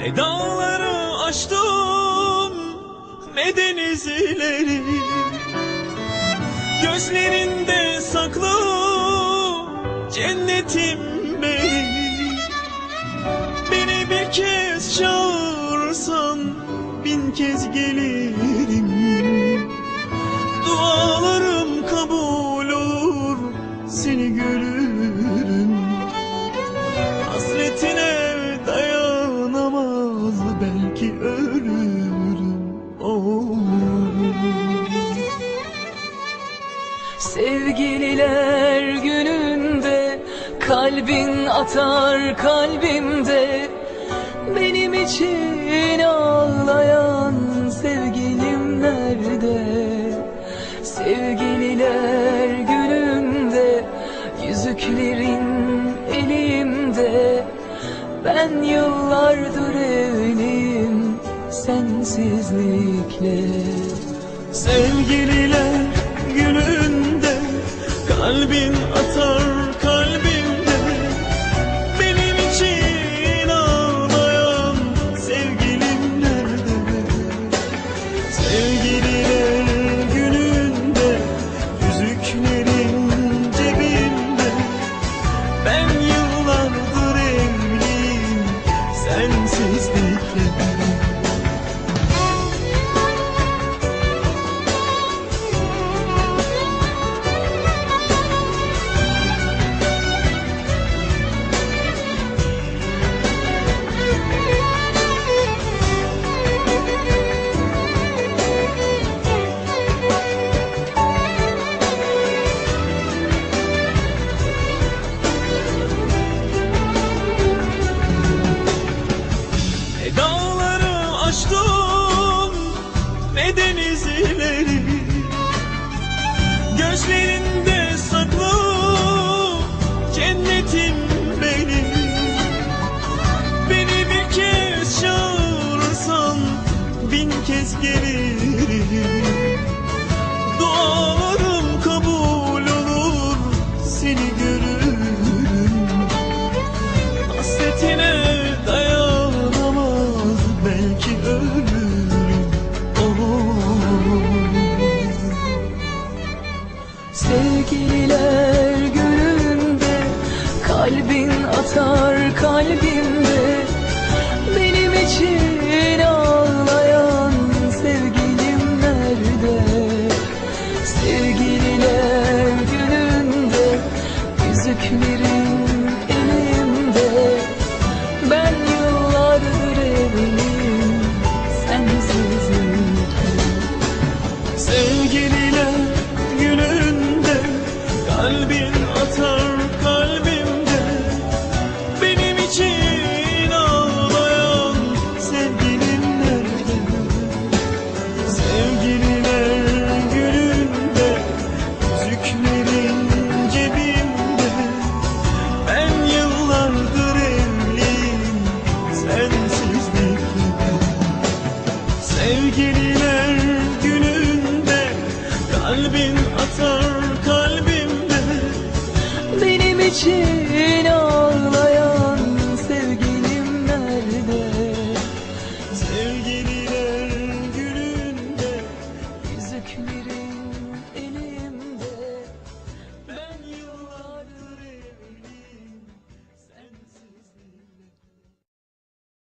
Ne dağları aştım ne denizleri. Gözlerinde saklı cennetim benim Beni bir kez çağırsan bin kez gelirim belki ölürüm. Sevgililer gününde kalbin atar kalbimde Benim için ağlayan sevgilim nerede? Sevgililer gününde yüzüklerin Ben yıllardır evliyim sensizlikle. Sevgililer gününde kalbin Hasretine dayanamaz belki ölürüm. Sevgililer gününde kalbin atar kalbimde kalbin atar kalbimde. Benim için